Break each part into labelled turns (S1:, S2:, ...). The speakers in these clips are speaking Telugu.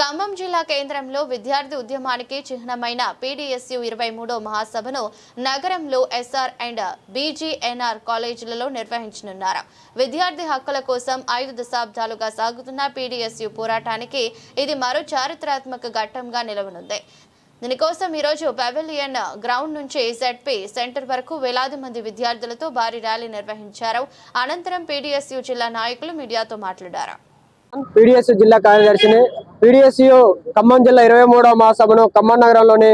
S1: ఖమ్మం జిల్లా కేంద్రంలో విద్యార్థి ఉద్యమానికి చిహ్నమైన పీడీఎస్యు ఇరవై మూడో మహాసభను నగరంలో ఎస్ఆర్ అండ్ బీజీఎన్ఆర్ కాలేజీలలో నిర్వహించనున్నారు. విద్యార్థి హక్కుల కోసం ఐదు దశాబ్దాలుగా సాగుతున్న పీడీఎస్యు పోరాటానికి ఇది మరో చారిత్రాత్మక ఘట్టంగా నిలవనుంది. దీనికోసం ఈరోజు పెవిలియన్ గ్రౌండ్ నుంచి జెడ్పీ సెంటర్ వరకు వేలాది మంది విద్యార్థులతో భారీ ర్యాలీ నిర్వహించారు. అనంతరం పీడీఎస్యు జిల్లా నాయకులు మీడియాతో మాట్లాడారు.
S2: పీడిఎస్ జిల్లా కార్యదర్శిని. పీడిఎస్యు ఖమ్మం జిల్లా ఇరవై మూడవ మహాసభను ఖమ్మం నగరంలోని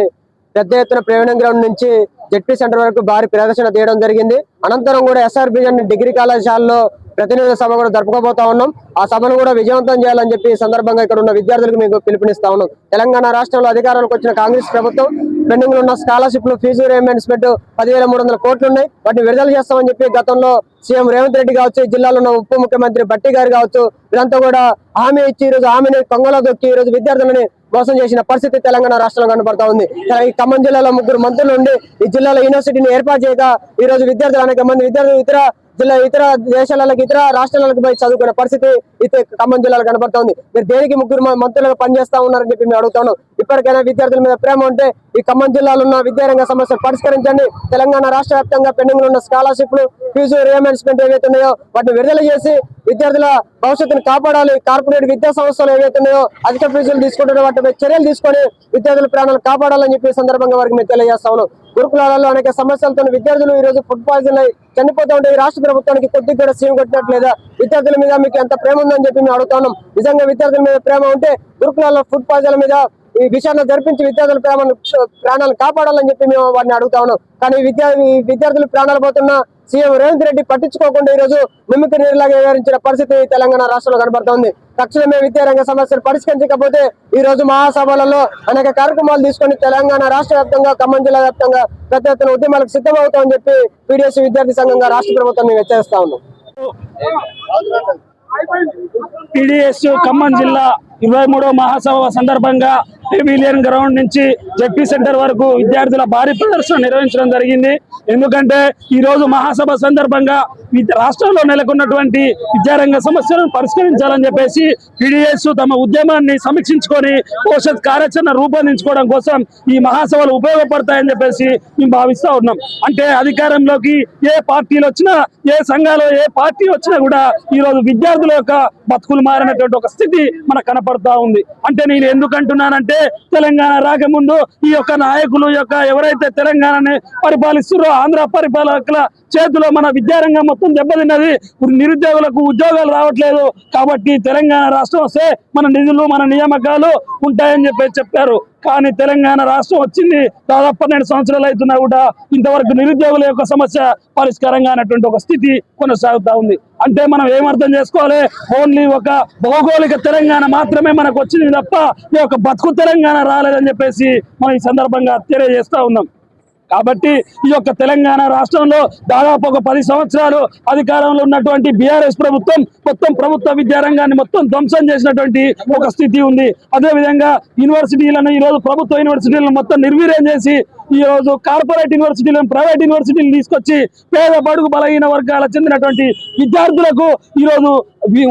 S2: పెద్ద ఎత్తున ప్రేమణం గ్రౌండ్ నుంచి జెడ్పీ సెంటర్ వరకు భారీ ప్రదర్శన తీయడం జరిగింది. అనంతరం కూడా ఎస్ఆర్బిజన్ డిగ్రీ కళాశాలలో ప్రతినిధుల సభ కూడా జరుపుకోబోతా ఉన్నాం. ఆ సభను కూడా విజయవంతం చేయాలని చెప్పి సందర్భంగా ఇక్కడ ఉన్న విద్యార్థులకు మీకు పిలుపునిస్తా ఉన్నాం. తెలంగాణ రాష్ట్రంలో అధికారంలోకి వచ్చిన కాంగ్రెస్ ప్రభుత్వం పెండింగ్ ఉన్న స్కాలర్షిప్లు ఫీజు రియంబర్స్మెంట్ పదివేల మూడు వందల కోట్లు ఉన్నాయి. వాటిని విడుదల చేస్తామని చెప్పి గతంలో సీఎం రేవంత్ రెడ్డి కావచ్చు జిల్లాలో ఉన్న ఉప ముఖ్యమంత్రి బట్టి గారు కావచ్చు వీరంతా కూడా హామీ ఇచ్చి ఈ రోజు హామీని కొంగలో దొక్కి ఈ రోజు విద్యార్థులని మోసం చేసిన పరిస్థితి తెలంగాణ రాష్ట్రంలో కనబడతా ఉంది. ఈ ఖమ్మం జిల్లాలో ముగ్గురు మంత్రులు ఉండి ఈ జిల్లాలో యూనివర్సిటీని ఏర్పాటు చేయక ఈ రోజు విద్యార్థులు అనేక మంది విద్యార్థులు ఇతర జిల్లా ఇతర దేశాలకు ఇతర రాష్ట్రాలకు పోయి చదువుకునే పరిస్థితి అయితే ఖమ్మం జిల్లాలో కనబడుతోంది మీరు దేనికి ముగ్గురు మంత్రులుగా పనిచేస్తా ఉన్నారని చెప్పి మేము అడుగుతాను. ఇప్పటికైనా విద్యార్థుల మీద ప్రేమ ఉంటే ఈ ఖమ్మం జిల్లాలో ఉన్న విద్యారంగ సమస్యలు పరిష్కరించండి. తెలంగాణ రాష్ట్ర వ్యాప్తంగా పెండింగ్ ఉన్న స్కాలర్షిప్లు ఫీజు రియంబర్స్మెంట్ ఏవైతే ఉన్నాయో వాటిని విడుదల చేసి విద్యార్థుల భవిష్యత్తును కాపాడాలి. కార్పొరేట్ విద్యా సంస్థలు ఏవైతే ఉన్నాయో అధిక ఫీజులు తీసుకుంటున్న వాటిపై చర్యలు తీసుకొని విద్యార్థుల ప్రాణాలు కాపాడాలని చెప్పి సందర్భంగా వారికి మేము తెలియజేస్తాను గురుకులాలలో అనేక సమస్యలతో విద్యార్థులు ఈ రోజు ఫుడ్ పాయిజన్ అయి చనిపోతూ ఉంటే ఈ రాష్ట్ర ప్రభుత్వానికి కొద్దిగా కూడా సీఎం కొట్టినట్లేదా? విద్యార్థుల మీద మీకు ఎంత ప్రేమ ఉందని చెప్పి మేము అడుగుతున్నాం నిజంగా విద్యార్థుల మీద ప్రేమ ఉంటే గురుకులాల్లో ఫుడ్ పాయిజన్ మీద ఈ విషయాన్ని జరిపించి విద్యార్థుల ప్రేమను ప్రాణాలను కాపాడాలని చెప్పి మేము వారిని అడుగుతా ఉన్నాం. కానీ విద్యా విద్యార్థులు ప్రాణాలు పోతున్న సీఎం రేవంత్ రెడ్డి పట్టించుకోకుండా ఈ రోజు మిమిక్రీ నీరులాగా వ్యవహరించిన పరిస్థితి తెలంగాణ రాష్ట్రంలో కనబడుతోంది. తక్షణమే విద్యారంగ సమస్యలు పరిష్కరించకపోతే ఈ రోజు మహాసభలలో అనేక కార్యక్రమాలు తీసుకొని తెలంగాణ రాష్ట్ర వ్యాప్తంగా ఖమ్మం జిల్లా వ్యాప్తంగా పెద్ద ఎత్తున ఉద్యమాలకు సిద్ధమవుతామని చెప్పి పీడిఎస్ విద్యార్థి సంఘంగా రాష్ట్ర ప్రభుత్వం మేము హెచ్చరిస్తా ఉన్నాం.
S3: పీడిఎస్ ఖమ్మం జిల్లా ఇరవై మూడో మహాసభ సందర్భంగా పెవిలియన్ గ్రౌండ్ నుంచి జెడ్పీ సెంటర్ వరకు విద్యార్థుల భారీ ప్రదర్శన నిర్వహించడం జరిగింది. ఎందుకంటే ఈ రోజు మహాసభ సందర్భంగా రాష్ట్రంలో నెలకొన్నటువంటి విద్యారంగ సమస్యలను పరిష్కరించాలని చెప్పేసి పీడిఎస్ తమ ఉద్యమాన్ని సమీక్షించుకొని భవిష్యత్ కార్యాచరణ రూపొందించుకోవడం కోసం ఈ మహాసభలు ఉపయోగపడతాయని చెప్పేసి మేము భావిస్తా ఉన్నాం. అంటే అధికారంలోకి ఏ పార్టీలు వచ్చినా ఏ సంఘాలు ఏ పార్టీ వచ్చినా కూడా ఈ రోజు విద్యార్థుల యొక్క బతుకులు మారినటువంటి ఒక స్థితి మనకు కనపడతా ఉంది. అంటే నేను ఎందుకంటున్నానంటే తెలంగాణ రాకముందు ఈ యొక్క నాయకులు యొక్క ఎవరైతే తెలంగాణని పరిపాలిస్తున్నారో ఆంధ్ర పరిపాలకుల చేతిలో మన విద్యారంగం మొత్తం దెబ్బతిన్నది. నిరుద్యోగులకు ఉద్యోగాలు రావట్లేదు. కాబట్టి తెలంగాణ రాష్ట్రం వస్తే మన నిధులు మన నియామకాలు ఉంటాయని చెప్పి చెప్పారు. కానీ తెలంగాణ రాష్ట్రం వచ్చింది దాదాపు పన్నెండు సంవత్సరాలు అవుతున్నా కూడా ఇంతవరకు నిరుద్యోగుల యొక్క సమస్య పరిష్కారంగా అనేటువంటి ఒక స్థితి కొనసాగుతా ఉంది. అంటే మనం ఏమర్థం చేసుకోవాలి? ఓన్లీ ఒక భౌగోళిక తెలంగాణ మాత్రమే మనకు వచ్చింది తప్ప ఈ యొక్క బతుకు తెలంగాణ రాలేదని చెప్పేసి మనం ఈ సందర్భంగా తెలియజేస్తా ఉన్నాం. కాబట్టి ఈ యొక్క తెలంగాణ రాష్ట్రంలో దాదాపు ఒక పది సంవత్సరాలు అధికారంలో ఉన్నటువంటి బీఆర్ఎస్ ప్రభుత్వం మొత్తం ప్రభుత్వ విద్యారంగాన్ని మొత్తం ధ్వంసం చేసినటువంటి ఒక స్థితి ఉంది. అదే విధంగా యూనివర్సిటీలను ఈ రోజు ప్రభుత్వ యూనివర్సిటీలను మొత్తం నిర్వీర్యం చేసి ఈ రోజు కార్పొరేట్ యూనివర్సిటీలు ప్రైవేట్ యూనివర్సిటీలు తీసుకొచ్చి పేద బడుగు బలహీన వర్గాలకు చెందినటువంటి విద్యార్థులకు ఈ రోజు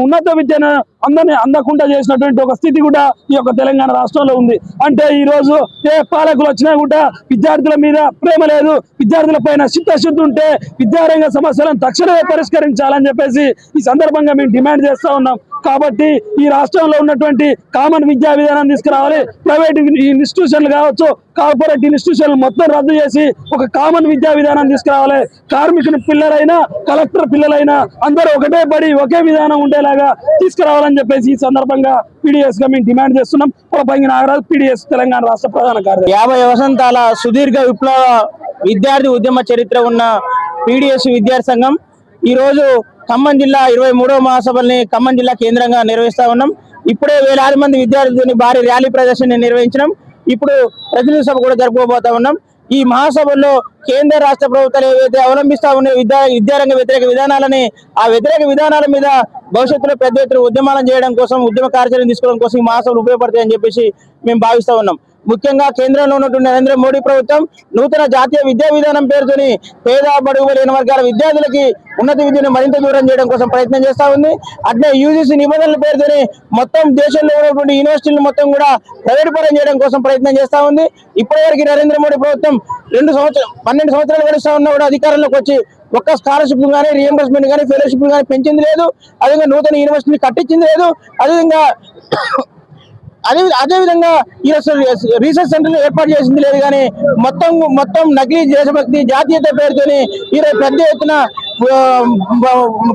S3: ఉన్నత విద్యను అందరినీ అందకుండా చేసినటువంటి ఒక స్థితి కూడా ఈ యొక్క తెలంగాణ రాష్ట్రంలో ఉంది. అంటే ఈ రోజు ఏ పాలకులు వచ్చినా కూడా విద్యార్థుల మీద ప్రేమ లేదు. విద్యార్థుల పైన చిత్తశుద్ధి ఉంటే విద్యారంగ సమస్యలను తక్షణమే పరిష్కరించాలని చెప్పేసి ఈ సందర్భంగా మేము డిమాండ్ చేస్తా ఉన్నాం. కాబట్టి ఈ రాష్ట్రంలో ఉన్నటువంటి కామన్ విద్యా విధానం తీసుకురావాలి. ప్రైవేట్ ఇన్స్టిట్యూషన్లు కావచ్చు కార్పొరేట్ ఇన్స్టిట్యూషన్లు మొత్తం రద్దు చేసి ఒక కామన్ విద్యా విధానం తీసుకురావాలి. కార్మికుని పిల్లలైనా కలెక్టర్ పిల్లలైనా అందరూ ఒకటే పడి ఒకే విధానం ఉండేలాగా తీసుకురావాలని చెప్పేసి ఈ సందర్భంగా పీడిఎస్గా మేము డిమాండ్ చేస్తున్నాం. పొలపంగి నాగరాజు పీడిఎస్ తెలంగాణ రాష్ట్ర ప్రధాన కార్యదర్శి.
S4: యాభై వసంతాల సుదీర్ఘ విప్లవ విద్యార్థి ఉద్యమ చరిత్ర ఉన్న పీడిఎస్ విద్యార్థి సంఘం ఈ రోజు ఖమ్మం జిల్లా ఇరవై మూడవ మహాసభల్ని ఖమ్మం జిల్లా కేంద్రంగా నిర్వహిస్తా ఉన్నాం. ఇప్పుడే వేలాది మంది విద్యార్థులని భారీ ర్యాలీ ప్రదర్శన నిర్వహించడం ఇప్పుడు ప్రతినిధి సభ కూడా జరుపుకోబోతా ఉన్నాం. ఈ మహాసభల్లో కేంద్ర రాష్ట్ర ప్రభుత్వాలు ఏవైతే అవలంబిస్తా ఉన్న విద్యా విద్యారంగ వ్యతిరేక విధానాలని ఆ వ్యతిరేక విధానాల మీద భవిష్యత్తులో పెద్ద ఎత్తున ఉద్యమాలను చేయడం కోసం ఉద్యమ కార్యాచరణ తీసుకోవడం కోసం ఈ మహాసభలు ఉపయోగపడతాయని చెప్పేసి మేము భావిస్తా ఉన్నాం. ముఖ్యంగా కేంద్రంలో ఉన్నటువంటి నరేంద్ర మోడీ ప్రభుత్వం నూతన జాతీయ విద్యా విధానం పేరుతోని పేద బడుగు లేని వర్గాల విద్యార్థులకి ఉన్నత విద్యను మరింత దూరం చేయడం కోసం ప్రయత్నం చేస్తా ఉంది. అట్లే యూజీసీ నిబంధనల పేరుతోని మొత్తం దేశంలో ఉన్నటువంటి యూనివర్సిటీలు మొత్తం కూడా ప్రైవేట్ పరం చేయడం కోసం ప్రయత్నం చేస్తా ఉంది. ఇప్పటివరకు నరేంద్ర మోడీ ప్రభుత్వం రెండు సంవత్సరం పన్నెండు సంవత్సరాలు గడుస్తా ఉన్నా కూడా అధికారంలోకి వచ్చి ఒక్క స్కాలర్షిప్ కానీ రియంబర్స్మెంట్ కానీ ఫెలోషిప్ కానీ పెంచింది లేదు. అదేవిధంగా నూతన యూనివర్సిటీ కట్టించింది లేదు. అదేవిధంగా అదే అదే విధంగా ఈ రీసెర్చ్ సెంటర్లు ఏర్పాటు చేసింది లేదు కానీ మొత్తం మొత్తం నకిలీ దేశభక్తి జాతీయత పేరుతోని ఈరోజు పెద్ద ఎత్తున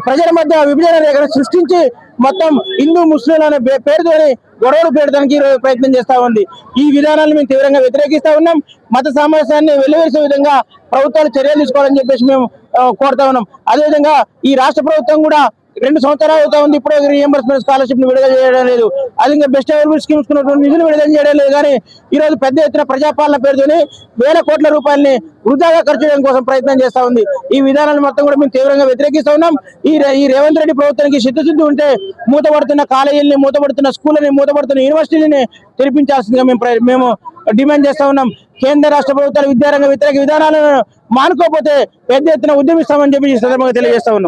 S4: ప్రజల మధ్య విభజన రేఖను సృష్టించి మొత్తం హిందూ ముస్లింలు అనే పే- పేరుతోని గొడవలు పెట్టడానికి ఈరోజు ప్రయత్నం చేస్తా ఉంది. ఈ విధానాన్ని మేము తీవ్రంగా వ్యతిరేకిస్తా ఉన్నాం. మత సామరస్యాన్ని వెలువరిసే విధంగా ప్రభుత్వాలు చర్యలు తీసుకోవాలని చెప్పేసి మేము కోరుతా ఉన్నాం. అదేవిధంగా ఈ రాష్ట్ర ప్రభుత్వం కూడా రెండు సంవత్సరాలు అవుతా ఉంది. ఇప్పుడు రియంబర్స్మెంట్ స్కాలర్షిప్ని విడుదల చేయడం లేదు. అది ఇంకా బెస్ట్ అవైలబుల్ స్కీమ్స్ నిధులు విడుదల చేయడం లేదు. కానీ ఈ రోజు పెద్ద ఎత్తున ప్రజాపాలన పేరుతోని వేల కోట్ల రూపాయలని వృధాగా ఖర్చు చేయడం కోసం ప్రయత్నం చేస్తా ఉంది. ఈ విధానాన్ని మొత్తం కూడా మేము తీవ్రంగా వ్యతిరేకిస్తా ఉన్నాం. ఈ ఈ రేవంత్ రెడ్డి ప్రభుత్వానికి చిత్తశుద్ధి ఉంటే మూతపడుతున్న కాలేజీలని మూతపడుతున్న స్కూళ్ళని మూతపడుతున్న యూనివర్సిటీలని తెరిపించాల్సిందిగా మేము మేము డిమాండ్ చేస్తా ఉన్నాం. కేంద్ర రాష్ట్ర ప్రభుత్వాలు విద్యారంగ వ్యతిరేక విధానాలను మానుకోకపోతే పెద్ద ఎత్తున ఉద్యమిస్తామని చెప్పి ఈ సందర్భంగా తెలియజేస్తా ఉన్నాం.